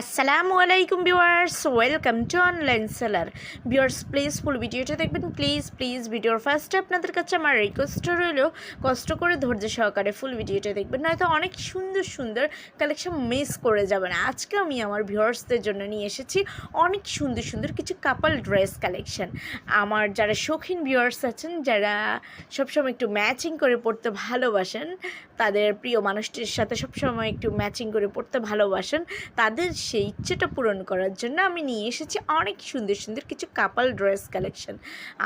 আসসালামু আলাইকুম viewers welcome to online seller viewers please full ভিডিওটা দেখবেন। প্লিজ প্লিজ ভিডিওর ফার্স্টে আপনাদের কাছে আমার রিকোয়েস্ট রইল, কষ্ট করে ধৈর্য সহকারে ফুল ভিডিওটা দেখবেন। নয়তো অনেক সুন্দর সুন্দর কালেকশন মিস করে যাবেন। আজকে আমি আমার ভিউয়ার্সদের জন্য নিয়ে এসেছি অনেক সুন্দর সুন্দর কিছু কাপাল ড্রেস কালেকশন আমার যারা শৌখিন ভিউয়ার্স আছেন, যারা সবসময় একটু ম্যাচিং করে পড়তে ভালোবাসেন, তাদের প্রিয় মানুষটির সাথে সবসময় একটু ম্যাচিং করে পড়তে ভালোবাসেন, তাদের সেই ইচ্ছেটা পূরণ করার জন্য আমি নিয়ে এসেছি অনেক সুন্দর সুন্দর কিছু কাপাল ড্রেস কালেকশন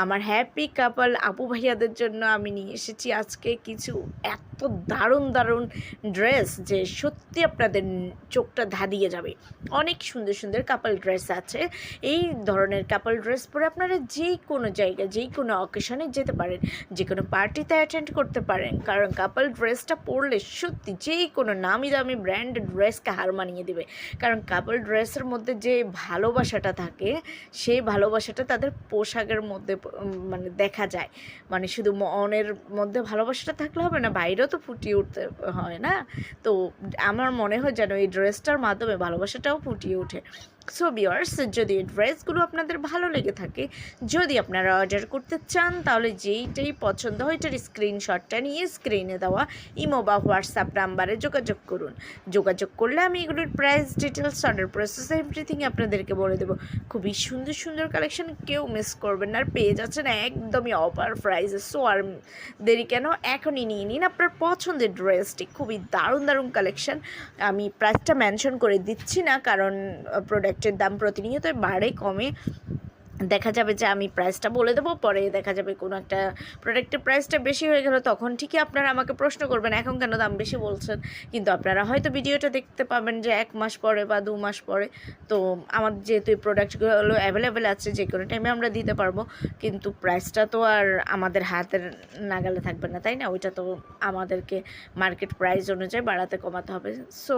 আমার হ্যাপি কাপাল আপু ভাইয়াদের জন্য আমি নিয়ে এসেছি আজকে কিছু এত দারুণ দারুণ ড্রেস যে সত্যি আপনাদের চোখটা ধাঁধিয়ে যাবে। অনেক সুন্দর সুন্দর কাপাল ড্রেস আছে। এই ধরনের কাপাল ড্রেস পরে আপনারা যে কোনো জায়গায় যেই কোনো অকেশনে যেতে পারেন, যে কোনো পার্টিতে অ্যাটেন্ড করতে পারেন। কারণ কাপাল ড্রেসটা পরলে সত্যি যেই কোনো নামি দামি ব্র্যান্ডেড ড্রেসকে হার মানিয়ে দেবে। কারণ কাপল ড্রেসের মধ্যে যে ভালোবাসাটা থাকে, সেই ভালোবাসাটা তাদের পোশাকের মধ্যে মানে দেখা যায়। মানে শুধু মনের মধ্যে ভালোবাসাটা থাকলে হবে না, বাইরেও তো ফুটিয়ে উঠতে হয় না? তো আমার মনে হয় যেন এই ড্রেসটার মাধ্যমে ভালোবাসাটাও ফুটিয়ে ওঠে। সো বিয়ার্স যদি ড্রেসগুলো আপনাদের ভালো লেগে থাকে, যদি আপনারা অর্ডার করতে চান, তাহলে যেইটাই পছন্দ হয়, এটার স্ক্রিনশটটা নিয়ে স্ক্রিনে দেওয়া ইমো বা হোয়াটসঅ্যাপ নাম্বারে যোগাযোগ করুন। যোগাযোগ করলে আমি এগুলোর price details order process everything আপনাদেরকে বলে দেবো। খুবই সুন্দর সুন্দর কালেকশন কেউ মিস করবেন আর পেয়ে যাচ্ছেন একদমই অফার প্রাইসে সো আর দেরি কেন? এখনই নিয়ে নিন আপনার পছন্দের ড্রেসটি খুবই দারুণ দারুণ কালেকশন আমি প্রাইসটা মেনশন করে দিচ্ছি না, কারণ প্রোডাক্টের দাম প্রতিনিয়ত বাড়ে, কমে। দেখা যাবে যে আমি প্রাইসটা বলে দেবো, পরে দেখা যাবে কোনো একটা প্রোডাক্টের প্রাইসটা বেশি হয়ে গেল, তখন ঠিকই আপনারা আমাকে প্রশ্ন করবেন, এখন কেন দাম বেশি বলছেন? কিন্তু আপনারা হয়তো ভিডিওটা দেখতে পাবেন যে এক মাস পরে বা দু মাস পরে। তো আমার যেহেতু এই প্রোডাক্টগুলো অ্যাভেলেবেল আছে, যে কোনো টাইমে আমরা দিতে পারব, কিন্তু প্রাইসটা তো আর আমাদের হাতের নাগালে থাকবে না, তাই না? ওইটা তো আমাদেরকে মার্কেট প্রাইস অনুযায়ী বাড়াতে কমাতে হবে। সো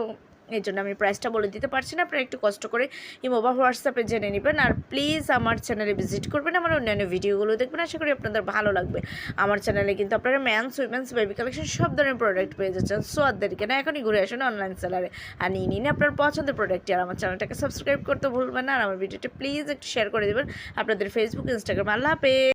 এই জন্য আমি প্রাইসটা বলে দিতে পারছি না। আপনারা একটু কষ্ট করে ইমো বা হোয়াটসঅ্যাপে জেনে নেবেন। আর প্লিজ আমার চ্যানেলে ভিজিট করবেন, আমার অন্যান্য ভিডিওগুলো দেখবেন। আশা করি আপনাদের ভালো লাগবে। আমার চ্যানেলে কিন্তু আপনারা ম্যানস উইমেন্স বেবি কালেকশন সব ধরনের প্রোডাক্ট পেয়ে যাচ্ছেন। সো আর না এখনই ঘুরে আসুন অনলাইন সেলারে আর নিয়ে নিন আপনার পছন্দের প্রোডাক্টটি আর আমার চ্যানেলটাকে সাবস্ক্রাইব করতে ভুলবেন না। আর আমার ভিডিওটা প্লিজ একটু শেয়ার করে দেবেন। আপনাদের ফেসবুক ইনস্টাগ্রাম আল্লাহ হাফেজ!